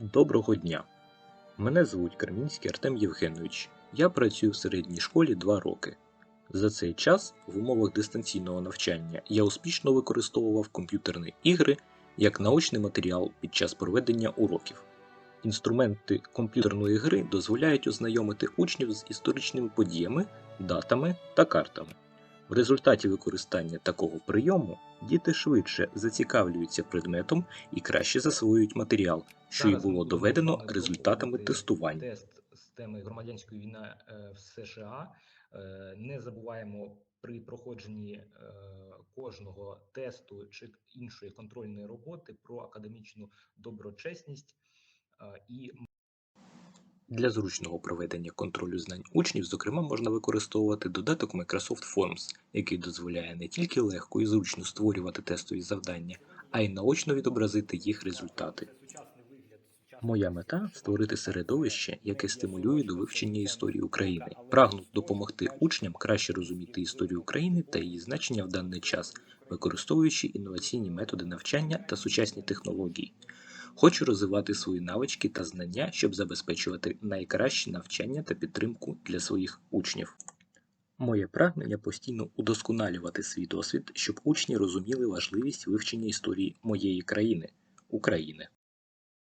Доброго дня! Мене звуть Кармінський Артем Євгенович. Я працюю в середній школі 2 роки. За цей час в умовах дистанційного навчання я успішно використовував комп'ютерні ігри як наочний матеріал під час проведення уроків. Інструменти комп'ютерної гри дозволяють ознайомити учнів з історичними подіями, датами та картами. В результаті використання такого прийому діти швидше зацікавлюються предметом і краще засвоюють матеріал, що й було доведено результатами тестувань. Тест з теми громадянської війни е, в США. Е, Не забуваємо при проходженні е, кожного тесту чи іншої контрольної роботи про академічну доброчесність і Для зручного проведення контролю знань учнів, зокрема, можна використовувати додаток Microsoft Forms, який дозволяє не тільки легко і зручно створювати тестові завдання, а й наочно відобразити їх результати. Моя мета створити середовище, яке стимулює до вивчення історії України. Прагну допомогти учням краще розуміти історію України та її значення в даний час, використовуючи інноваційні методи навчання та сучасні технології. Хочу розвивати свої навички та знання, щоб забезпечувати найкраще навчання та підтримку для своїх учнів. Моє прагнення постійно удосконалювати свій досвід, щоб учні розуміли важливість вивчення історії моєї країни України.